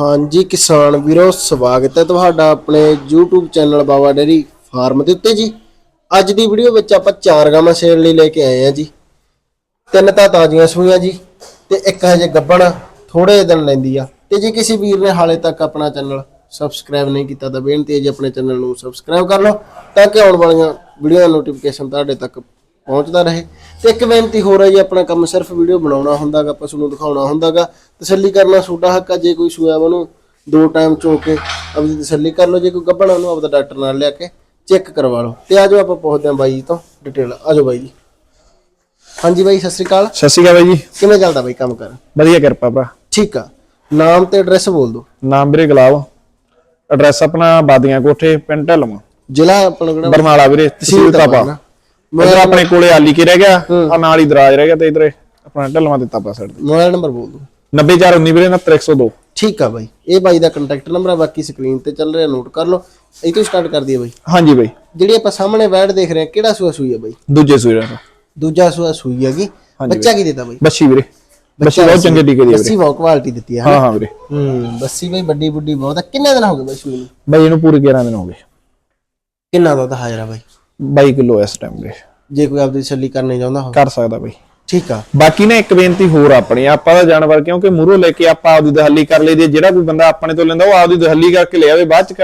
ਹਾਂਜੀ, ਕਿਸਾਨ ਵੀਰੋ, ਸਵਾਗਤ ਹੈ ਤੁਹਾਡਾ ਆਪਣੇ YouTube channel Baba dairy farm ਦੇ ਉੱਤੇ ਜੀ। ਅੱਜ ਦੀ ਵੀਡੀਓ ਵਿੱਚ ਆਪਾਂ ਚਾਰ ਗਾਵਾਂ ਸੇਲ ਲਈ ਲੈ ਕੇ ਆਏ ਆ ਜੀ। ਤਿੰਨ ਤਾਂ ਤਾਜ਼ੀਆਂ ਸੂਈਆਂ ਜੀ ਤੇ ਇੱਕ ਹਜੇ ਗੱਬਣ ਥੋੜੇ ਦਿਨ ਲੈਂਦੀ ਆ। ਤੇ ਜੇ ਕਿਸੇ ਵੀਰ ਨੇ ਹਾਲੇ ਤੱਕ ਆਪਣਾ ਚੈਨਲ ਸਬਸਕ੍ਰਾਈਬ ਨਹੀਂ ਕੀਤਾ ਤਾਂ ਬੇਨਤੀ ਹੈ ਜੀ ਆਪਣੇ ਚੈਨਲ ਨੂੰ ਸਬਸਕ੍ਰਾਈਬ ਕਰ ਲਓ ਤਾਂ ਕਿ ਆਉਣ ਵਾਲੀਆਂ ਵੀਡੀਓ ਦਾ ਨੋਟੀਫਿਕੇਸ਼ਨ ਤੁਹਾਡੇ ਤੱਕ ਪਹੁੰਚਦਾ ਰਹੇ। ਤੇ ਇੱਕ ਬੇਨਤੀ ਹੋਰ ਹੈ ਜੀ, ਆਪਣਾ ਕੰਮ ਸਿਰਫ ਵੀਡੀਓ ਬਣਾਉਣਾ ਹੁੰਦਾਗਾ, ਪਸ਼ੂ ਨੂੰ ਦਿਖਾਉਣਾ ਹੁੰਦਾਗਾ। ਤਸੱਲੀ ਕਰਨਾ ਤੁਹਾਡਾ ਹੱਕ ਆ ਜੇ ਕੋਈ ਸੂਆ ਉਹਨੂੰ ਦੋ ਟਾਈਮ ਚੋ ਕੇ ਆਪਣੀ ਤਸੱਲੀ ਕਰ ਲਓ ਜੇ ਕੋਈ ਗੱਭਣਾ ਉਹਨੂੰ ਆਪਦਾ ਡਾਕਟਰ ਨਾਲ ਲਿਆ ਕੇ ਚੈੱਕ ਕਰਵਾ ਲਓ। ਤੇ ਆਜੋ ਆਪਾਂ ਪੁੱਛਦੇ ਹਾਂ ਬਾਈ ਜੀ ਤੋਂ ਡਿਟੇਲ ਆਜੋ ਬਾਈ ਜੀ। ਹਾਂਜੀ ਬਾਈ ਸਤਿ ਸ੍ਰੀ ਅਕਾਲ। ਸਤਿ ਸ਼੍ਰੀ ਅਕਾਲ ਬਾਈ ਜੀ। ਕਿਵੇਂ ਚੱਲਦਾ ਬਾਈ ਕੰਮ ਕਰ? ਵਧੀਆ ਕਿਰਪਾ ਭਰਾ। ਠੀਕ ਆ। ਨਾਮ ਤੇ ਐਡਰੈਸ ਬੋਲ ਦਿਓ। ਨਾਮ ਵੀਰੇ ਗੁਲਾਬ। ਐਡਰੈਸ ਆਪਣਾ ਬਾਦੀਆਂ ਕੋਠੇ ਪਿੰਡ ਢਲਵਾ। ਜ਼ਿਲ੍ਹਾ ਆਪਣਾ ਕਿਹੜਾ? ਬਰਨਾਲਾ ਵੀਰੇ ਤਹਿਸੀਲ ਤਾਪਾ। ਇਧਰ ਆਪਣੇ ਕੋਲੇ ਆਲੀ ਕੀ ਰਹਿ ਗਿਆ ਆ ਨਾਲ ਹੀ ਦਰਾਜ ਰਹਿ ਗਿਆ ਤੇ ਇਧਰ ਆਪਣਾ ਢਲਵਾ ਤੇ ਤਾਪਾ ਸਾਈਡ ਮੋਬਾਈਲ ਨੰਬਰ ਬੋਲ ਦਿਓ। 90419 ਵੀਰੇ 93102 ਠੀਕ ਆ ਬਾਈ। ਇਹ ਬਾਈ ਦਾ ਕੰਟੈਕਟ ਨੰਬਰ ਆ ਬਾਕੀ ਸਕਰੀਨ ਤੇ ਚੱਲ ਰਿਹਾ ਨੋਟ ਕਰ ਲਓ। ਇਹ ਤੋਂ ਸਟਾਰਟ ਕਰ ਦਈਏ ਬਾਈ। ਹਾਂਜੀ ਬਾਈ। ਜਿਹੜੀ ਆਪਾਂ ਸਾਹਮਣੇ ਵੈਡ ਦੇਖ ਰਹੇ ਹਾਂ ਕਿਹੜਾ ਸੂਆ ਸੂਈ ਆ ਬਾਈ? ਦੂਜੇ ਸੂਰੇ ਦਾ। ਦੂਜਾ ਸੂਆ ਸੂਈ ਹੈਗੀ। ਬੱਚਾ ਕੀ ਦਿੱਤਾ ਬਾਈ? ਬੱਛੀ ਵੀਰੇ। ਬੱਛੀ ਬਹੁਤ ਚੰਗੇ ਟੀਕੇ ਦੀ ਆ ਬੱਸੀ ਬਹੁਤ ਕੁਆਲਿਟੀ ਦਿੱਤੀ ਆ ਹਾਂ ਹਾਂ ਵੀਰੇ। ਹੂੰ ਬੱਸੀ ਬਾਈ ਵੱਡੀ ਬੁੱਢੀ ਬਹੁਤ ਆ। ਕਿੰਨੇ ਦਿਨ ਹੋ ਗਏ ਬਾਈ ਸੂਈ ਨੂੰ? ਬਾਈ ਇਹਨੂੰ ਪੂਰੇ 11 ਦਿਨ ਹੋ ਗਏ। ਕਿੰਨਾ ਦਾ ਹਾਜ਼ਰ ਆ ਬਾਈ? 22 ਕਿਲੋ ਇਸ ਟਾਈਮ ਵੀਰੇ। ਜੇ ਕੋਈ ਆਪਦੀ ਛੱਲੀ ਕਰਨੀ ਚਾਹੁੰਦਾ ਹੋ ਕਰ ਸਕਦਾ ਬਾਈ। ਠੀਕ ਆ। ਬਾਕੀ ਨਾ ਇੱਕ ਬੇਨਤੀ ਹੋਰ ਆਪਣੀ ਆਪਾਂ ਦਾ ਜਾਨਵਰ ਕਿਉਂਕਿ ਮੂਹਰੋਂ ਲੈ ਕੇ ਆਪਾਂ ਆਪਦੀ ਦਹੱਲੀ ਕਰ ਲਈਦੀ ਹੈ। ਜਿਹੜਾ ਕੋਈ ਬੰਦਾ ਆਪਣੇ ਤੋਂ ਲੈਂਦਾ ਉਹ ਆਪਦੀ ਦਹੱਲੀ ਕਰਕੇ ਲੈ ਆਵੇ ਬਾਅਦ ਚ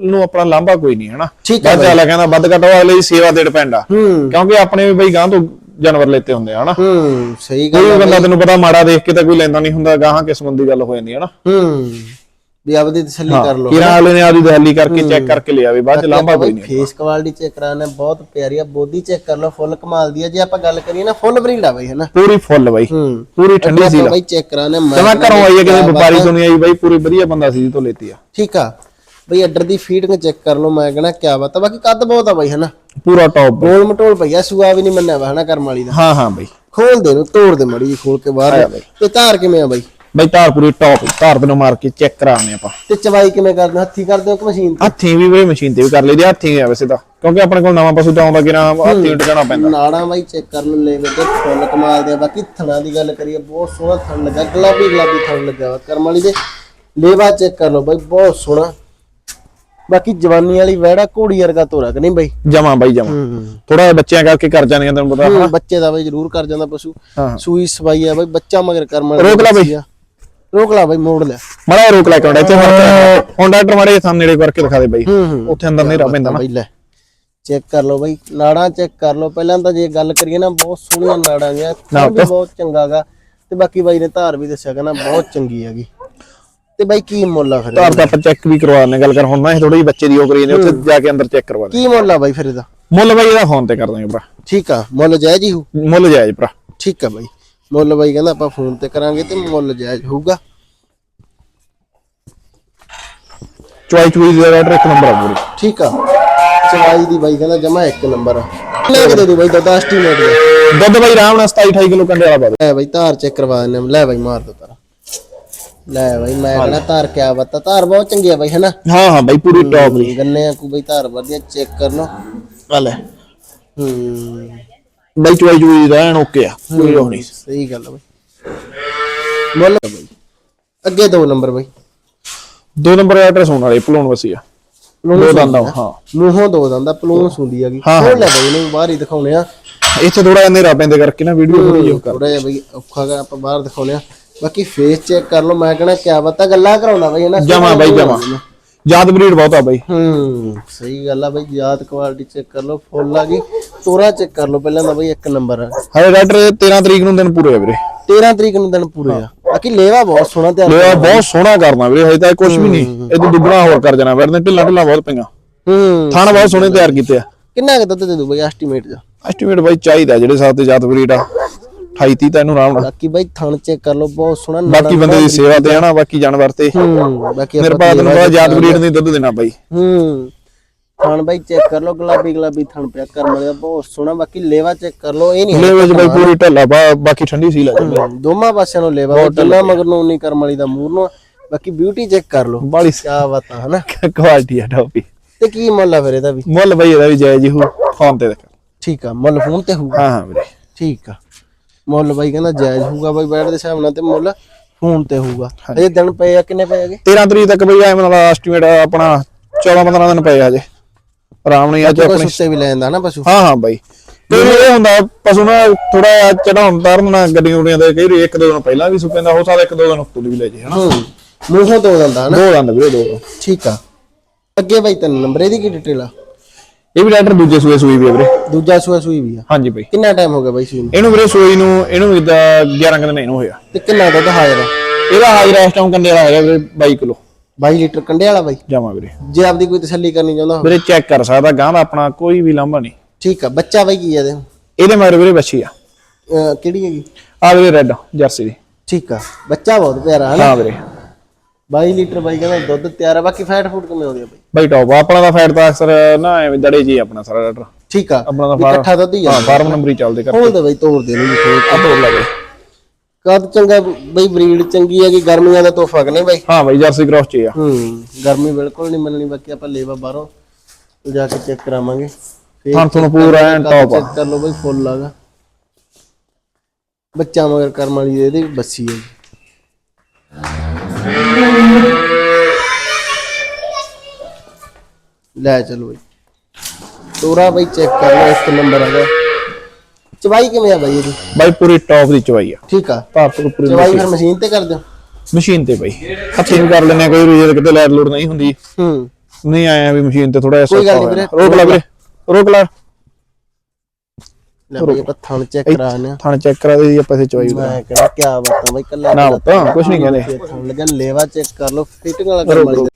ਨੂੰ ਆਪਣਾ ਲਾਂਭਾ ਕੋਈ ਨਹੀਂ ਹਨਾ? ਠੀਕ ਹੈ ਬਾਅਦ ਚ ਕਹਿੰਦਾ ਵੱਧ ਘੱਟ ਅਗਲੇ ਦੀ ਸੇਵਾ ਤੇ ਡਿਪੈਂਡ ਆ ਹੂੰ। ਕਿਉਂਕਿ ਆਪਣੇ ਵੀ ਬਈ ਗਾਂ ਤੋਂ ਜਾਨਵਰ ਲੈਤੇ ਹੁੰਦੇ ਆ ਹਨਾ? ਹੂੰ ਸਹੀ ਕੋਈ ਗੱਲ ਵੀ ਬੰਦਾ ਤੈਨੂੰ ਪਤਾ ਮਾੜਾ ਦੇਖ ਕੇ ਤਾਂ ਕੋਈ ਲੈਂਦਾ ਨਹੀਂ ਹੁੰਦਾ ਗਾਹਾਂ ਕਿਸਮਤ ਦੀ ਗੱਲ ਹੋ ਜਾਂਦੀ ਹੈ ਹਨਾ? ਹੂੰ। ਵੀ ਆਪਦੀ ਤਸੱਲੀ ਕਰ ਲਓ ਕਿਰਾਂ ਵਾਲੇ ਨੇ ਆਪਦੀ ਦਹੱਲੀ ਕਰਕੇ ਚੈੱਕ ਕਰਕੇ ਲੈ ਆਵੇ ਬਾਅਦ ਚ ਲਾਂਭਾ ਕੋਈ ਨਹੀਂ ਫੇਸ ਕੁਆਲਿਟੀ ਚੈੱਕ ਕਰਾਣਾ ਬਹੁਤ ਪਿਆਰੀ ਆ ਬੋਡੀ ਚੈੱਕ ਕਰ ਲਓ ਫੁੱਲ ਕਮਾਲ ਦੀ ਆ। ਜੇ ਆਪਾਂ ਗੱਲ ਕਰੀਏ ਨਾ ਫੁੱਲ ਬਰੀਡ ਆ ਬਾਈ ਹਨਾ? ਪੂਰੀ ਫੁੱਲ ਬਾਈ ਪੂਰੀ ਠੰਡੀ ਸੀ ਬਾਈ ਚੈੱਕ ਕਰਾਣਾ ਜਮਾ ਘਰੋਂ ਆਈ ਹੈ ਕਿਸੇ ਵਪਾਰੀ ਤੋਂ ਨਹੀਂ ਆਈ ਬਾਈ ਪੂਰੀ ਵਧੀਆ ਬੰਦਾ ਸੀ ਜੀ ਤੋਂ ਲੈਤੀ ਆ। ਠੀਕ ਆ। ਬਈ ਅੱਡਰ ਦੀ ਫੀਡਿੰਗ ਚੈੱਕ ਕਰ ਲਓ ਮੈਂ ਕਹਣਾ ਕਿਆ ਬਾਤ ਆ। ਬਾਕੀ ਕੱਦ ਬਹੁਤ ਆ ਬਾਈ ਹਨਾ? ਪੂਰਾ ਟੌਪ ਗੋਲ ਮਟੋਲ ਪਈਆ ਸੂਆ ਵੀ ਨਹੀਂ ਮੰਨਿਆ ਵਾ ਹਨਾ ਕਰਮ ਵਾਲੀ ਦਾ? ਹਾਂ ਹਾਂ ਬਾਈ। ਖੋਲ ਦੇ ਨੂੰ ਤੋੜ ਦੇ ਮੜੀ ਖੋਲ ਕੇ ਬਾਹਰ ਤੇ ਧਾਰ ਕਿਵੇਂ ਆ ਬਾਈ? ਬਈ ਧਾਰ ਪੂਰੀ ਟੌਪ ਧਾਰ ਤੈਨੂੰ ਮਾਰ ਕੇ ਚੈੱਕ ਕਰਾਉਂਦੇ ਆਪਾਂ। ਤੇ ਚਵਾਈ ਕਿਵੇਂ ਕਰਦੇ ਹੋ? ਹੱਥੀ ਕਰਦੇ ਹੋ ਕਿ ਮਸ਼ੀਨ ਤੇ? ਹੱਥੀਂ ਵੀ ਬਈ ਮਸ਼ੀਨ ਤੇ ਵੀ ਕਰ ਲਈਦੀ ਹੱਥੀਂ ਆ ਵੈਸੇ ਤਾਂ। ਕਿਉਂਕਿ ਆਪਣੇ ਕੋਲ ਨਵਾਂ ਪਸ਼ੂ ਤਾਂ ਆਉਂਦਾ ਕਿ ਨਾ ਹੱਥੀਂ ਟਿਕਾਣਾ ਪੈਂਦਾ। ਨਾੜਾਂ ਬਾਈ ਚੈੱਕ ਕਰ ਲਓ ਲੈ ਤੇ ਫੁੱਲ ਕਮਾਲ ਦੇ ਆ। ਬਾਕੀ ਥਣਾ ਦੀ ਗੱਲ ਕਰੀਏ ਬਹੁਤ ਸੋਹਣਾ ਥਣ ਲੱਗਾ ਗੁਲਾਬੀ ਗੁਲਾਬੀ ਥਣ ਲੱਗਾ ਵਾ। ਕਰਮ ਵਾਲੀ ਦੇ ਲੇਵਾ ਚੈੱਕ ਕਰ ਲਓ ਬਾਈ ਬਹੁਤ ਸੋਹਣਾ। ਬਾਕੀ ਜਵਾਨੀ ਵਾਲੀ ਵਹਿੜਾ ਘੋੜੀ ਵਰਗਾ ਤੋਰਾ ਕਿ ਨਹੀਂ ਬਾਈ? ਜਮਾ ਬਾਈ ਜਮਾ। ਥੋੜਾ ਜਿਹਾ ਬੱਚਿਆਂ ਕਰਕੇ ਕਰ ਜਾਂਦੀਆਂ ਤੈਨੂੰ ਪਤਾ ਹੂੰ, ਬੱਚੇ ਦਾ ਬਾਈ ਜ਼ਰੂਰ ਕਰ ਜਾਂਦਾ ਪਸ਼ੂ। ਹਾਂ। ਸੂਈ ਸਵਾਈ ਆ ਬਾਈ ਬੱਚਾ ਮਗਰ ਕਰਮ ਵਾਲੀ ਰੋਕ ਲਾ ਬਾਈ। ਬੱਚੀ ਆ। ਰੋਕ ਲਾ ਬਾਈ ਮੋੜ ਲੈ। ਮੜਾ ਰੋਕ ਲੈ ਕੇ ਆਉਂਦਾ ਇੱਥੇ ਹੁਣ ਡਾਕਟਰ ਮਾੜੇ ਥਾਂ ਨੇੜੇ ਕਰਕੇ ਦਿਖਾ ਦੇ ਬਾਈ। ਹੂੰ ਹੂੰ। ਉੱਥੇ ਅੰਦਰ ਨਹੀਂ ਪੈਂਦਾ ਨਾ। ਬਾਈ ਲੈ। ਚੈੱਕ ਕਰ ਲਓ ਬਾਈ ਨਾੜਾਂ ਚੈੱਕ ਕਰ ਲਓ। ਪਹਿਲਾਂ ਤਾਂ ਜੇ ਗੱਲ ਕਰੀਏ ਨਾ ਬਹੁਤ ਸੋਹਣੀਆਂ ਨਾੜਾਂ ਗਿਆ ਵੀ ਬਹੁਤ ਚੰਗਾਗਾ ਤੇ ਬਾਕੀ ਬਾਈ ਨੇ ਧਾਰ ਵੀ ਦੱਸਿਆ ਕਹਿੰਦਾ ਬਹੁਤ ਚੰਗੀ ਹੈਗੀ। ਤੇ ਬਾਈ ਕੀ ਮੁੱਲ ਆ ਫਿਰ? ਧਾਰ ਤਾਂ ਆਪਾਂ ਚੈੱਕ ਵੀ ਕਰਵਾਉਣੇ ਗੱਲ ਕਰ ਹੁਣ ਨਾ ਇਹ ਥੋੜੀ ਜਿਹੀ ਬੱਚੇ ਦੀ ਉਹ ਕਰੀ ਜਾਂਦੇ ਉੱਥੇ ਜਾ ਕੇ ਅੰਦਰ ਚੈੱਕ ਕਰਵਾ ਦੇ ਕੀ ਮੁੱਲ ਆ ਬਾਈ ਫਿਰ ਇਹਦਾ? ਮੁੱਲ ਬਾਈ ਇਹਦਾ ਫੋਨ ਤੇ ਕਰ ਦਾਂਗੇ ਭਰਾ। ਠੀਕ ਆ ਮੁੱਲ ਜਾਇਜ਼ ਹੀ ਹੋ ਮੁੱਲ ਜਾਇਜ਼ ਭਰਾ। ਠੀਕ ਆ ਬਾਈ। ਮੁੱਲ ਬਾਈ ਕਹਿੰਦਾ ਆਪਾਂ ਫੋਨ ਤੇ ਕਰਾਂਗੇ ਤੇ ਮੁੱਲ ਜਾਇਜ਼ ਹੋਊਗਾ। ਚੁਆਈ ਚੁਆਈ ਦਾ ਰੇਟ ਇੱਕ ਨੰਬਰ ਆ ਪੂਰੀ। ਠੀਕ ਆ। ਚਵਾਈ ਦੀ ਬਾਈ ਕਹਿੰਦਾ ਜਮਾ ਇੱਕ ਨੰਬਰ ਆ। ਲੈ ਕੇ ਦੇ ਦੂ ਬਾਈ ਦੁੱਧ ਐਸਟੀਮੇਟ ਦਾ। ਦੁੱਧ ਬਾਈ ਆਰਾਮ ਨਾਲ 27 28 ਕਿਲੋ ਕੰਡੇ ਵਾਲਾ ਪਾ ਦੇ। ਲੈ ਬਾਈ ਧਾਰ ਚੈੱਕ ਕਰਵਾ ਹਾਂ। ਲੈ ਬਾਈ ਮਾਰ ਦੋ ਤਾਰਾ ਲੈ ਬਾਈ ਮੈਂ ਕਹਿੰਦਾ ਧਾਰ ਕਿਆ ਬਤਾ ਧਾਰ ਬਹੁਤ ਚੰਗੀ ਆ ਬਾਈ ਹੈਨਾ ਹਾਂ ਹਾਂ ਬਾਈ ਪੂਰੀ ਟੌਪ ਦੀ ਗੰਨੇ ਆ ਕੋ ਬਾਈ ਧਾਰ ਵਧੀਆ ਚੈੱਕ ਕਰ ਲਓ ਆ ਲੈ। ਹੂੰ। ਬਾਈ ਚੁਆਈ ਦਾ ਐਨ ਓਕੇ ਆ ਕੋਈ ਉਹ ਨਹੀਂ। ਸਹੀ ਗੱਲ ਆ ਬਾਈ। ਮੁੱਲ ਬਾਈ ਅੱਗੇ ਦੋ ਨੰਬਰ ਬਾਈ। ਦੋ ਨੰਬਰ ਐਡਰੈਸ ਹੋਣ ਵਾਲੇ ਪਲੋਨ ਵਸੀਆ ਦੋ ਦੰਦਾ ਹਾਂ। ਮੂੰਹੋਂ ਦੋ ਦੰਦਾ ਪਲੂਨ ਸੁੰਦੀ ਹੈਗੀ ਹਾਂ, ਹੋਰ ਲੈ ਬਾਈ ਇਹਨੂੰ ਬਾਹਰ ਹੀ ਦਿਖਾਉਣੇ ਆ। ਇੱਥੇ ਥੋੜਾ ਜਿਹਾ ਹਨੇਰਾ ਪੈਂਦੇ ਕਰਕੇ ਨਾ ਵੀਡੀਓ ਥੋੜੀ ਜਿਹੀ ਉਹ ਕਰ। ਥੋੜਾ ਜਿਹਾ ਬਾਈ ਔਖਾ ਗਾ ਆਪਾਂ ਬਾਹਰ ਦਿਖਾਉਣੇ ਆ। ਬਾਕੀ ਫੇਸ ਚੈੱਕ ਕਰ ਲਓ ਮੈਂ ਕਹਣਾ ਕਿਆ ਬਤਾ ਗੱਲਾਂ ਕਰਾਉਂਦਾ ਬਾਈ ਇਹਨਾਂ ਜਮਾ ਬਾਈ ਜਮਾ। ਯਾਦ ਬਰੀਡ ਬਹੁਤ ਆ ਬਾਈ। ਹੂੰ ਸਹੀ ਗੱਲ ਆ ਬਾਈ ਯਾਦ ਕੁਆਲਿਟੀ ਚੈੱਕ ਕਰ ਲਓ ਫੁੱਲ ਆ ਗਈ। ਤੋਰਾ ਚੈੱਕ ਕਰ ਲਓ ਪਹਿਲਾਂ ਤਾਂ ਬਾਈ ਇੱਕ ਨੰਬਰ ਆ। ਹਰੇ ਡਾਕਟਰ 13 ਤਰੀਕ ਨੂੰ ਦਿਨ ਪੂਰੇ ਆ ਵੀਰੇ। 13 ਤਰੀਕ ਨੂੰ ਦਿਨ ਪੂਰੇ ਆ। ਬਾਕੀ ਲੇਵਾ ਬਹੁਤ ਸੋਹਣਾ ਤੇ ਲੈ ਬਹੁਤ ਸੋਹਣਾ ਕਰਨਾ ਵੀਰੇ ਹਜੇ ਤਾਂ ਕੁਝ ਵੀ ਨਹੀਂ। ਇਹ ਤੋਂ ਦੁੱਗਣਾ ਹੋਰ ਕਰ ਜਾਣਾ ਵੀਰੇ ਢਿੱਲਾ ਢਿੱਲਾ ਬਹੁਤ ਪਈਆਂ। ਹੂੰ। ਥਾਣ ਬਹੁਤ ਸੋਹਣੇ ਤਿਆਰ ਕੀਤੇ ਆ। ਕਿੰਨਾ ਕੁ ਦੁੱਧ ਦੇ ਦੂ ਬਾਈ ਐਸਟੀਮੇਟ ਜਾ ਐਸਟੀਮੇਟ ਬਾਈ ਚਾਹੀਦਾ ਜਿਹੜੇ ਸਾਥ ਤੇ ਯਾਦ ਬਰੀਡ ਆ। 28 30 ਤਾਂ ਇਹਨੂੰ ਆਰਾਮ ਨਾਲ ਬਾਕੀ ਬਾਈ ਥਣ ਚੈੱਕ ਕਰ ਲਓ ਬਹੁਤ ਸੋਹਣਾ ਬਾਕੀ ਬੰਦੇ ਦੀ ਸੇਵਾ ਤੇ ਆਣਾ ਬਾਕੀ ਜਾਨਵਰ ਤੇ। ਹੂੰ ਬਾਕੀ ਪਾਸ ਤੈਨੂੰ ਪਤਾ ਯਾਦ ਬਰੀਡ ਨਹੀਂ ਦੁੱਧ ਦੇਣਾ ਬਾਈ। ਹੂੰ ਥਣ ਬਾਈ ਚੈੱਕ ਕਰ ਲਓ ਗੁਲਾਬੀ ਗੁਲਾਬੀ ਥਣ ਪਿਆ ਕਰਮ ਦਾ ਬਹੁਤ ਸੋਹਣਾ ਬਾਕੀ ਲੇਵਾ ਚੈੱਕ ਕਰ ਲਓ ਇਹ ਨਹੀਂ ਲੈ ਵਿੱਚ ਬਾਈ ਪੂਰੀ ਢੱਲਾ ਬਾਕੀ ਠੰਡੀ ਸੀ ਲੱਗ ਦੋਵਾਂ ਪਾਸਿਆਂ ਨੂੰ ਲੇਵਾ ਜਿੰਨਾ ਮਗਰ ਨੂੰ ਉਨੀ ਕਰਮ ਵਾਲੀ ਦਾ ਮੂਰ ਨੂੰ ਬਾਕੀ ਬਿਊਟੀ ਚੈੱਕ ਕਰ ਲਓ। ਬਾਲੀ ਕਿਆ ਬਾਤਾਂ ਹਨਾ? ਕੁਆਲਿਟੀ ਆ ਟੌਪੀ। ਤੇ ਕੀ ਮੁੱਲ ਆ ਫਿਰ ਇਹਦਾ ਵੀ? ਮੁੱਲ ਬਾਈ ਇਹਦਾ ਵੀ ਜਾਇਜ਼ ਹੀ ਹੋ ਫੋਨ ਤੇ ਦੇਖ। ਠੀਕ ਆ ਮੁੱਲ ਫੋਨ ਤੇ ਹੋਊਗਾ। ਹਾਂ ਹਾਂ ਵੀਰੇ। ਠੀਕ ਆ। ਮੁੱਲ ਬਾਈ ਕਹਿੰਦਾ ਜਾਇਜ਼ ਹੋਊਗਾ ਬਾਈ ਬੈਠ ਦੇ ਹਿਸਾਬ ਨਾਲ ਤੇ ਮੁੱਲ ਫੋਨ ਤੇ ਹੋਊਗਾ। ਇਹ ਦਿਨ ਪਏ ਆ ਕਿੰਨੇ ਪਏ ਹੈਗੇ? 13 ਤਰੀਕ ਤੱਕ ਬਈ ਐਵੇਂ ਦਾ ਐਸਟੀਮੇਟ ਆਪਣਾ 14 15 ਦਿਨ ਪਏ ਆ ਜੇ ਆਰਾਮ ਨਹੀਂ ਅੱਜ ਆਪਣੇ ਸੁੱਤੇ ਵੀ ਲੈ ਜਾਂਦਾ ਨਾ ਪਸ਼ੂ। ਹਾਂ ਹਾਂ ਬਾਈ। ਵਾਰੀ ਇਹ ਹੁੰਦਾ ਪਸ਼ੂ ਨਾ ਥੋੜਾ ਚੜਾਉਣ ਤਾਰਨ ਨਾ ਗੱਡੀਆਂ ਗੁੱਡੀਆਂ ਦੇ ਕਈ ਇੱਕ ਦੋ ਦਿਨ ਪਹਿਲਾਂ ਵੀ ਸੁਪੈਂਦਾ ਹੋ ਸਕਦਾ ਇੱਕ ਦੋ ਦਿਨ ਉੱਤੋਂ ਦੀ ਵੀ ਲੈ ਜੇ ਹਨਾ। ਮੂੰਹੋਂ ਤੋਂ ਜਾਂਦਾ ਨਾ। ਦੋ ਦੰਦ ਵੀਰੇ ਦੋ ਠੀਕ ਆ। ਅੱਗੇ ਬਾਈ ਤਿੰਨ ਨੰਬਰ ਇਹਦੀ ਕੀ ਡਿਟੇਲ ਆ? ਇਹ ਵੀ ਲੈਟਰ ਦੂਜੇ ਸੂਏ ਸੂਈ ਵੀ ਆ ਵੀਰੇ। ਦੂਜਾ ਸੂਆ ਸੂਈ ਵੀ ਆ। ਹਾਂਜੀ ਬਾਈ। ਕਿੰਨਾ ਟਾਈਮ ਹੋ ਗਿਆ ਬਾਈ ਸੂਈ ਨੂੰ? ਇਹਨੂੰ ਵੀਰੇ ਸੂਈ ਨੂੰ ਇਹਨੂੰ ਇਦਾਂ 11 ਕੁ ਦਿਨ ਇਹਨੂੰ ਹੋਇਆ। ਤੇ ਕਿੰਨਾ ਦੁੱਧ ਹਾਜ਼ਰ ਆ? ਇਹਦਾ ਹਾਜ਼ਰ ਇਸ ਟਾਈਮ ਕੰਡੇ ਵਾਲਾ ਹੈਗਾ ਵੀਰੇ 22 ਕਿਲੋ। 22 ਲੀਟਰ ਕੰਡੇ ਵਾਲਾ ਬਾਈ? ਜਾਵਾਂ ਵੀਰੇ। ਜੇ ਆਪਦੀ ਕੋਈ ਤਸੱਲੀ ਕਰਨੀ ਚਾਹੁੰਦਾ ਹੋਵੇ। ਵੀਰੇ ਚੈੱਕ ਕਰ ਸਕਦਾ ਗਾਂ ਦਾ ਆਪਣਾ ਕੋਈ ਵੀ ਲਾਂਭਾ ਨਹੀਂ। ਠੀਕ ਆ ਬੱਚਾ ਬਾਈ ਕੀ ਆ ਇਹਦੇ? ਇਹਦੇ ਮਗਰ ਵੀਰੇ ਬੱਚੀ ਆ। ਕਿਹੜੀ ਹੈਗੀ? ਆ ਵੀਰੇ ਰੈੱਡ ਜਰਸੀ ਦੀ। ਠੀਕ ਆ ਬੱਚਾ ਬਹੁਤ ਪਿਆਰਾ ਹੈ ਨਾ? ਹਾਂ ਵੀਰੇ। 22 ਲੀਟਰ ਬਾਈ ਕਹਿੰਦਾ ਦੁੱਧ ਤਿਆਰ ਆ ਬਾਕੀ ਫੈਟ ਫੂਡ ਕਿਵੇਂ ਆਉਂਦੀ ਆ ਬਾਈ? ਬਾਈ ਟੌਪ ਆਪਣਾ ਦਾ ਫੈਟ ਤਾਂ ਅਕਸਰ ਨਾ ਐਵੇਂ ਦੜੇ ਜੀ ਆਪਣਾ ਸਾਰਾ ਲੈਟਰ ਠੀਕ ਆ ਆਪਣਾ ਦਾ ਇਕੱਠਾ ਦੁੱਧ ਹੀ ਆ। ਹਾਂ ਫਾਰਮ ਨੰਬਰ ਹੀ ਚੱਲਦੇ ਕਰ ਹੋਲ ਤੇ ਬਾਈ ਤੋੜ ਦੇ ਨੂੰ ਕੋਈ ਆ ਤੋੜ ਲੱਗੇ ਕਦ ਚੰਗਾ ਬਈ ਬਰੀਡ ਚੰਗੀ ਹੈਗੀ ਗਰਮੀਆਂ ਦਾ ਤੋਹਫਾ ਕਿ ਨਹੀਂ ਬਾਈ? ਹਾਂ ਬਾਈ ਜਰਸੀ ਕ੍ਰਾਸ ਚ ਹੀ ਆ। ਹੂੰ ਗਰਮੀ ਬਿਲਕੁਲ ਨਹੀਂ ਮੰਨਣੀ ਬਾਕੀ ਆਪਾਂ ਲੇਵਾ ਬਾਹਰੋਂ ਜਾ ਕੇ ਚੈੱਕ ਕਰਾਵਾਂਗੇ। ਹਾਂ ਤੁਹਾਨੂੰ ਪੂਰਾ ਐਨ ਟੌਪ ਆ। ਚੈੱਕ ਕਰ ਲਓ ਬਈ ਫੁੱਲ ਆਗਾ। ਬੱਚਾ ਮਗਰ ਕਰਮ ਵਾਲੀ ਇਹਦੇ ਬੱਸੀ ਹੈ ਜੀ। ਲੈ ਚਲੋ ਬਈ। ਤੋਰਾ ਬਈ ਚੈੱਕ ਕਰ ਲਓ ਇੱਕ ਨੰਬਰ ਹੈਗਾ ਚਵਾਈ ਕਿਵੇਂ ਆ ਬਾਈ ਇਹਦੀ? ਬਾਈ ਪੂਰੀ ਟੌਪ ਦੀ ਚਵਾਈ ਆ। ਠੀਕ ਆ। ਭਾਰਤ ਕੋ ਪੂਰੀ ਚਵਾਈ ਫਿਰ ਮਸ਼ੀਨ ਤੇ ਕਰ ਦਿਓ ਮਸ਼ੀਨ ਤੇ ਬਾਈ। ਹੱਥੀਂ ਵੀ ਕਰ ਲੈਨੇ ਆ, ਕੋਈ ਰੀਜਨ ਕਿਤੇ ਲੈਟ ਲੋਡ ਨਹੀਂ ਹੁੰਦੀ। ਹੂੰ। ਨਹੀਂ ਆਇਆ ਵੀ ਮਸ਼ੀਨ ਤੇ ਥੋੜਾ ਜਿਹਾ ਕੋਈ ਗੱਲ ਸੌਖਾ ਨੀ ਵੀਰੇ। ਰੋਕ ਲੈ ਵੀਰੇ। ਰੋਕ ਲੈ। ਲੈ ਬਈ ਆਪਾਂ ਥਣ ਚੈੱਕ ਕਰਾਣੇ ਆ ਥਾਣੇ ਚੈੱਕ ਕਰਾ ਦੇ ਆਪਾਂ ਇਥੇ ਚਵਾਈ ਦਾ ਮੈਂ ਕਿਹੜਾ ਕਿਆ ਬਾਤਾਂ ਬਈ ਕੱਲਾ ਨਾ ਬਤਾ ਕੁਛ ਨਹੀਂ ਕਹਿੰਦੇ। ਥਣ ਲੇਵਾ ਚੈੱਕ ਕਰ ਲਓ ਫਿਟਿੰਗ ਵਾਲਾ ਕੰਮ ਵਾਲੀ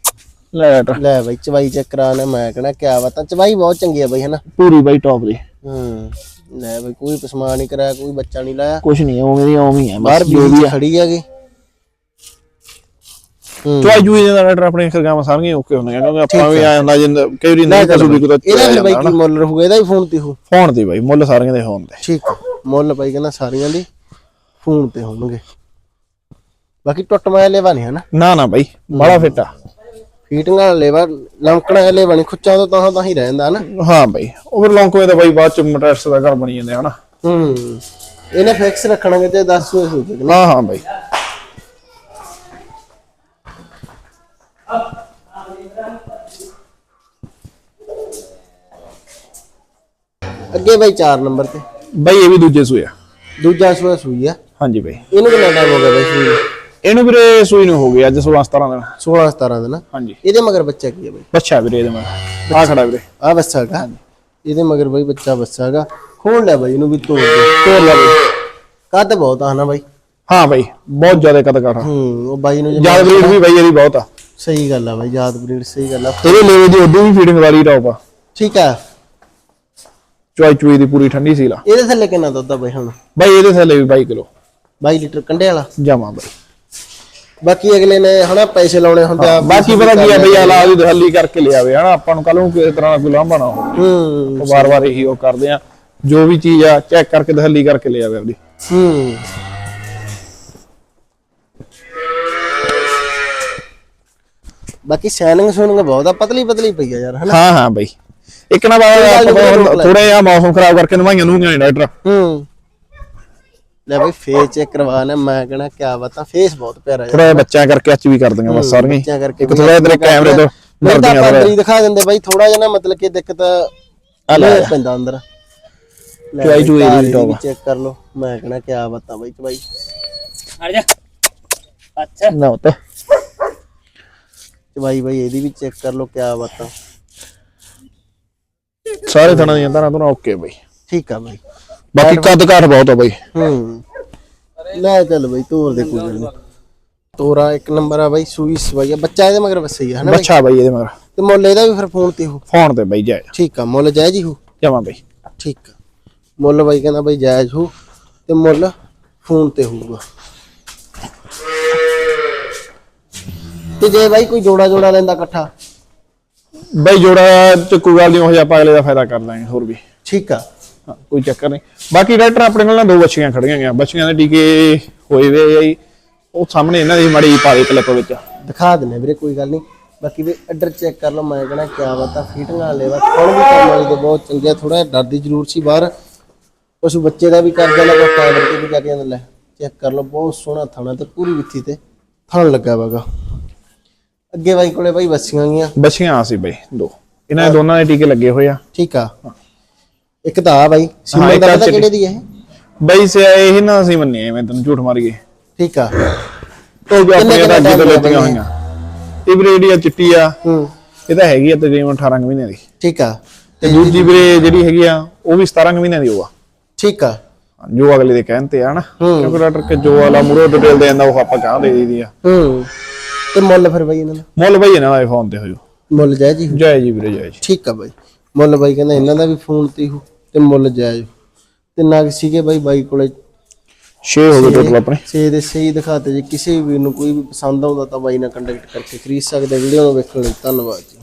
ਲੈਟ ਲੈ ਬਈ ਚਵਾਈ ਚੈੱਕ ਕਰਾਣਾ ਮੈਂ ਕਹਣਾ ਕਿਆ ਬਾਤਾਂ ਚਵਾਈ ਬਹੁਤ ਚੰਗੀ ਆ ਬਈ ਹਨਾ? ਪੂਰੀ ਬਾਈ ਟੌਪ ਦੀ। ਹੂੰ ਲੈ ਬਈ ਕੋਈ ਪਸਮਾ ਨਹੀਂ ਕਰਾਇਆ ਕੋਈ ਬੱਚਾ ਨਹੀਂ ਲਾਇਆ। ਕੁਛ ਨਹੀਂ ਉਵੇਂ ਦੀ ਉਵੇਂ ਹੀ ਆ ਬਾਹਰ ਬਸ ਜੋ ਵੀ ਵੀ ਖੜੀ ਹੈਗੀ। ਹੂੰ। ਚਵਾਈ ਜੂਈ ਦਾ ਲੈਟਰ ਆਪਣੇ ਖਰਗਾਵਾਂ ਸਾਰੀਆਂ ਓਕੇ ਹੁੰਦੀਆਂ ਕਿਉਂਕਿ ਆਪਾਂ ਵੀ ਆਇਆ ਹੁੰਦਾ ਜਿੰਦ ਕਈ ਵਾਰੀ ਨਹੀਂ ਕਸੂ ਵੀ ਕੋਈ ਇਹਦਾ ਫਿਰ ਬਈ ਕੀ ਮੁੱਲ ਰਹੂਗਾ ਇਹਦਾ ਹੀ ਫੋਨ ਤੇ ਹੋ ਫੋਨ ਤੇ ਬਾਈ ਮੁੱਲ ਸਾਰੀਆਂ ਦੇ ਹੋਣ ਦੇ ਠੀਕ ਆ। ਮੁੱਲ ਬਈ ਕਹਿੰਦਾ ਸਾਰੀਆਂ ਦੀ ਫੋਨ ਤੇ ਹੋਣਗੇ। ਬਾਕੀ ਟੁੱਟ ਮਾਇਆ ਲੈਵਾ ਨਹੀਂ ਹਨਾ। ਨਾ ਨਾ ਬਾਈ ਬੜਾ ਫਿੱਟ ਆ। ਫੀਟਿੰਗ ਲੈਵਾ ਲੰਕਣਾ ਵਾਲੇ ਬਣੀ ਖੁੱਚਾਂ ਤੋਂ ਤਾਂ ਤਾਂ ਹੀ ਰਹਿੰਦਾ ਹਨਾ। ਹਾਂ ਬਾਈ ਫਿਰ ਲੌਂਕੋਏ ਦਾ ਬਾਈ ਬਾਅਦ ਚ ਮਟਰਸ ਦਾ ਘਰ ਬਣੀ ਜਾਂਦੇ ਹਨਾ। ਹੂੰ। ਇਹਨੇ ਫਿਕਸ ਰੱਖਣਾ ਕਿ 10 ਸੂਏ ਸੂਏ ਕਿ ਹਾਂ ਹਾਂ ਬਾਈ। ਅੱਗੇ ਬਈ 4 ਨੰਬਰ ਤੇ। ਬਾਈ ਇਹ ਵੀ ਦੂਜੇ ਸੂਏ ਆ। ਦੂਜਾ ਸੂਆ ਸੂਈ ਆ। ਹਾਂਜੀ ਬਾਈ। ਇਹਨੂੰ ਕਿੰਨਾ ਟਾਈਮ ਹੋ ਗਿਆ ਬਈ ਸੂਈ ਨੂੰ? ਇਹਨੂੰ ਵੀਰੇ ਸੂਈ ਨੂੰ ਹੋ ਗਈ ਅੱਜ 16 17 ਦਿਨ। 16 17 ਦਿਨ। ਹਾਂਜੀ। ਇਹਦੇ ਮਗਰ ਬੱਚਾ ਕੀ ਹੈ ਬਈ? ਬੱਚਾ ਵੀਰੇ ਇਹਦੇ ਮੈਂ ਆ ਖੜਾ ਵੀਰੇ। ਆ ਬੱਚਾ ਹੈਗਾ। ਇਹਦੇ ਮਗਰ ਬਈ ਬੱਚਾ ਬੱਚਾ ਹੈਗਾ। ਖੋਲ ਲੈ ਬਈ ਇਹਨੂੰ ਵੀ ਤੋੜ ਦੇ। ਤੋਰ ਲਾ ਬਾਈ। ਕੱਦ ਬਹੁਤ ਆ ਹਨਾ ਬਾਈ? ਹਾਂ ਬਾਈ ਬਹੁਤ ਜ਼ਿਆਦਾ ਕਦ ਕਾਠਾ ਹੂੰ ਉਹ ਬਾਈ ਨੂੰ ਜੇ ਜ਼ਿਆਦਾ ਬਰੀਡ ਵੀ ਬਾਈ ਇਹਦੀ ਬਹੁਤ ਆ। ਸਹੀ ਗੱਲ ਆ ਬਾਈ ਯਾਦ ਬਰੀਡ ਸਹੀ ਗੱਲ ਆ। ਇਹਦੇ ਲੈਵੇ ਦੀ ਉਦੋਂ ਵੀ ਫੀਡਿੰਗ ਵਾਲੀ ਟੌਪ ਆ। ਠੀਕ ਆ। ਚੁਆਈ ਚੁਈ ਦੀ ਪੂਰੀ ਠੰਡੀ ਸੀ ਲਾ ਇਹਦੇ ਥੱਲੇ ਕਿੰਨਾ ਦੁੱਧ ਆ ਬਈ ਹੁਣ? ਬਾਈ ਇਹਦੇ ਥੱਲੇ ਵੀ 22 ਕਿਲੋ। 22 ਲੀਟਰ ਕੰਡੇ ਵਾਲਾ? ਜਾਵਾਂ ਬਾਈ। ਬਾਕੀ ਅਗਲੇ ਨੇ ਹਨਾ ਪੈਸੇ ਲਾਉਣੇ ਹੁੰਦੇ ਆ ਬਾਕੀ ਪਤਾ ਕੀ ਆ ਬਈ ਆਲਾ ਦੀ ਹੱਲੀ ਕਰਕੇ ਲਿਆਵੇ ਹਨਾ? ਆਪਾਂ ਨੂੰ ਕੱਲ ਨੂੰ ਕਿਸੇ ਤਰ੍ਹਾਂ ਦਾ ਕੋਈ ਲਾਂਭਾ ਨਾ ਹੋਵੇ। ਹੂੰ। ਵਾਰ-ਵਾਰ ਇਹੀ ਉਹ ਕਰਦੇ ਆ। ਜੋ ਵੀ ਚੀਜ਼ ਆ ਚੈੱਕ ਕਰਕੇ ਦਹੱਲੀ ਕਰਕੇ ਲਿਆਵੇ ਆਪਦੀ। ਹੂੰ। ਬਾਕੀ ਸੈਨਿੰਗ ਸੂਨਿੰਗ ਬਹੁਤ ਆ ਪਤਲੀ ਪਤਲੀ ਪਈ ਆ ਯਾਰ ਹਨਾ? ਹਾਂ ਹਾਂ ਬਾਈ। ਇੱਕ ਨਾ ਲੈ। ਥੋੜਾ ਜਿਹਾ ਮੌਸਮ ਖਰਾਬ ਕਰਕੇ ਨਵਾਈਆਂ ਨੂੰ ਨਹੀਂ ਡਾਕਟਰ ਹੂੰ। ਲੈ ਬਈ ਫੇਸ ਚੈੱਕ ਕਰਵਾਣਾ ਮੈਂ ਕਹਣਾ ਕਿਆ ਬਾਤਾਂ ਫੇਸ ਬਹੁਤ ਪਿਆਰਾ ਯਾਰ ਥੋੜਾ ਬੱਚਿਆਂ ਕਰਕੇ ਅੱਜ ਵੀ ਕਰ ਦਿੰਗਾ ਬਸ ਸਾਰੀਆਂ ਹੀ। ਬੱਚਿਆਂ ਕਰਕੇ ਇੱਕ ਥੋੜਾ ਤੇਰੇ ਕੈਮਰੇ ਤੋਂ ਤਾਂ ਡਰਦੀਆਂ ਆਪਾਂ ਅੰਦਰ ਹੀ ਦਿਖਾ ਦਿੰਦੇ ਬਾਈ ਥੋੜਾ ਜਿਹਾ ਨਾ ਮਤਲਬ ਕਿ ਦਿੱਕਤ ਆ ਲੈ। ਪੈਂਦਾ ਅੰਦਰ। ਲੈ ਬਈ, ਦੀ ਇਹਦੀ ਟੌਪ ਵੀ ਚੈੱਕ ਕਰ ਲਓ ਮੈਂ ਕਹਣਾ ਕਿਆ ਬਾਤਾਂ ਬਾਈ ਬਾਈ। ਹਟ ਜਾ। ਅੱਛਾ। ਨਾ ਤਾਂ। ਚਵਾਈ ਬਾਈ ਇਹਦੀ ਵੀ ਚੈੱਕ ਕਰ ਲਓ ਕਿਆ ਬਾਤਾਂ ਸਾਰੇ ਥਣਾ ਦੀਆਂ ਤਾਂ ਨਾ ਓਕੇ ਬਾਈ। ਠੀਕ ਆ ਬਾਈ। ਬਾਕੀ ਕੱਦ ਕਾਠ ਬਹੁਤ ਆ ਬਾਈ। ਹੂੰ। ਲੈ ਚੱਲ ਬਾਈ ਤੋਰ ਦੇ ਕੋਈ ਗੱਲ ਨੀ ਤੋਰਾ ਇੱਕ ਨੰਬਰ ਆ ਬਾਈ ਸੂਈ ਸਵਾਈ ਆ। ਬੱਚਾ ਇਹਦੇ ਮਗਰ ਵਸਈ ਆ ਹਨਾ ਬਾਈ? ਬੱਚਾ ਬਾਈ ਇਹਦੇ ਮਗਰ। ਤੇ ਮੁੱਲ ਇਹਦਾ ਵੀ ਫਿਰ ਫੋਨ ਤੇ ਹੋ। ਫੋਨ ਤੇ ਬਾਈ ਜਾਏ ਠੀਕ ਆ ਮੁੱਲ ਜਾਇਜ਼ ਹੀ ਹੋ। ਜਾਵਾਂ ਬਾਈ। ਠੀਕ ਆ। ਮੁੱਲ ਬਾਈ ਕਹਿੰਦਾ ਬਾਈ ਜਾਇਜ਼ ਹੋ ਤੇ ਮੁੱਲ ਫੋਨ ਤੇ ਹੋਊਗਾ। ਤੇ ਜੇ ਬਾਈ ਕੋਈ ਜੋੜਾ ਜੋੜਾ ਲੈਂਦਾ ਇਕੱਠਾ ਬਾਈ ਜੋੜਾ ਚੱਕੂ ਗੱਲ ਨਹੀਂ ਉਹ ਜਿਹਾ ਆਪਾਂ ਅਗਲੇ ਦਾ ਫਾਇਦਾ ਕਰ ਲਾਂਗੇ ਹੋਰ ਵੀ। ਠੀਕ ਆ। ਹਾਂ, ਕੋਈ ਚੱਕਰ ਨਹੀਂ। ਬਾਕੀ ਡਾਕਟਰ ਆਪਣੇ ਕੋਲ ਨਾ ਦੋ ਬੱਚੀਆਂ ਖੜੀਆਂ ਗਿਆ ਬੱਚੀਆਂ ਦੇ ਟੀਕੇ ਹੋਏ ਵੇ ਆ ਜੀ। ਉਹ ਸਾਹਮਣੇ ਇਹਨਾਂ ਦੀ ਮਾੜੀ ਪਾ ਦੇ ਕਲਿੱਪ ਵਿੱਚ। ਦਿਖਾ ਦਿੰਨੇ ਵੀਰੇ ਕੋਈ ਗੱਲ ਨਹੀਂ। ਬਾਕੀ ਵੀ ਅੱਡਰ ਚੈੱਕ ਕਰ ਲਓ ਮੈਂ ਕਹਣਾ ਕਿਆ ਬਾਤਾਂ ਫੀਟਿੰਗ ਵਾਲੇ ਵਾ ਹੁਣ ਵੀ ਕੰਮ ਵਾਲੀ ਦੇ ਬਹੁਤ ਚੰਗੇ ਆ, ਥੋੜਾ ਜਿਹਾ ਡਰ ਦੀ ਜ਼ਰੂਰ ਸੀ ਬਾਹਰ। ਉਸ ਬੱਚੇ ਦਾ ਵੀ ਕਰ ਜਾਣਾ ਕੋਈ ਕੈਮਰੇ ਤੇ ਵੀ ਕਰ ਜਾਂਦਾ ਲੈ ਚੈੱਕ ਕਰ ਲਓ ਬਹੁਤ ਸੋਹਣਾ ਥਾਣਾ ਤੇ ਪੂਰੀ ਵਿੱਥੀ ਤੇ। ਥਣ ਲੱਗਾ ਵਾਗਾ ਅੱਗੇ ਬਾਈ ਕੋਲੇ ਬਾਈ ਬੱਸੀਆਂ ਗਈਆਂ ਬੱਛੀਆਂ ਆ ਸੀ ਬਈ ਦੋ। ਇਹਨਾਂ ਦੇ ਦੋਨਾਂ ਦੇ ਟੀਕੇ ਲੱਗੇ ਹੋਏ ਆ। ਠੀਕ ਆ। ਇੱਕ ਤਾਂ ਆ ਬਾਈ ਹਾਂ, ਇੱਕ ਦਾ ਪਤਾ। ਕਿਹੜੇ ਦੀ ਹੈ ਇਹ? ਬਈ ਸੇ ਇਹ ਨਾ ਅਸੀਂ ਮੰਨੇ ਮੈਂ ਤੈਨੂੰ ਝੂਠ ਮਾਰੀਏ ਠੀਕ ਆ। ਉਹ ਜੋ ਤਾਂ ਕਿੰਨੇ ਅੱਗੇ ਤੋਂ ਲੈਤੀਆਂ ਬਈ? ਹੋਈਆਂ? ਇਹ ਜਿਹੜੀ ਆ ਚਿੱਟੀ ਆ ਹੂੰ। ਇਹ ਤਾਂ ਹੈਗੀ ਆ ਤਕਰੀਬਨ 18 ਕੁ ਮਹੀਨਿਆਂ ਦੀ। ਠੀਕ ਆ। ਤੇ ਦੂਜੀ ਵੀਰੇ ਜਿਹੜੀ ਹੈਗੀ ਆ ਉਹ ਵੀ 17 ਕੁ ਮਹੀਨਿਆਂ ਦੀ ਉਹ ਆ। ਠੀਕ ਆ। ਜੋ ਅਗਲੇ ਦੇ ਕਹਿਣ ਤੇ ਆ ਨਾ। ਕਿਉਂਕਿ ਡਾਕਟਰ ਕੇ ਜੋ ਵਾਲਾ ਮੂਰੋ ਡਿਟੇਲ ਦੇ ਜਾਂਦਾ ਉਹ ਆਪਾਂ ਕਹਾਂ ਦੇ ਦਈਦੀ ਆ। ਹੂੰ। ਤੇ ਮੁੱਲ ਫਿਰ ਬਾਈ ਇਹਨਾਂ ਦਾ? ਮੁੱਲ ਬਈ ਇਹਨਾਂ ਦਾ ਫੋਨ ਤੇ ਹੋ ਮੁੱਲ ਜਾਇਜ਼ ਜੀ ਜੈ ਜੀ ਵੀਰੇ ਜੈ ਜੀ ਠੀਕ ਆ ਬਾਈ। ਮੁੱਲ ਬਾਈ ਕਹਿੰਦਾ ਇਹਨਾਂ ਦਾ ਵੀ ਫੋਨ ਤੇ ਹੀ ਹੋ ਤੇ ਮੁੱਲ ਜਾਇਜ਼। ਤੇ ਨਗ ਸੀਗੇ ਬਾਈ ਬਾਈ ਕੋਲੇ 6 ਹੋ ਗਏ ਟੋਟਲ ਆਪਣੇ। ਸੇ ਦੇ ਸਹੀ ਦਿਖਾਤੇ ਜੇ ਕਿਸੇ ਵੀ ਵੀਰ ਨੂੰ ਕੋਈ ਵੀ ਪਸੰਦ ਆਉਂਦਾ ਤਾਂ ਬਾਈ ਨਾਲ ਕੰਟੈਕਟ ਕਰਕੇ ਖਰੀਦ ਸਕਦੇ ਵੀਡੀਓ ਨੂੰ ਵੇਖਣ ਲਈ ਧੰਨਵਾਦ ਜੀ।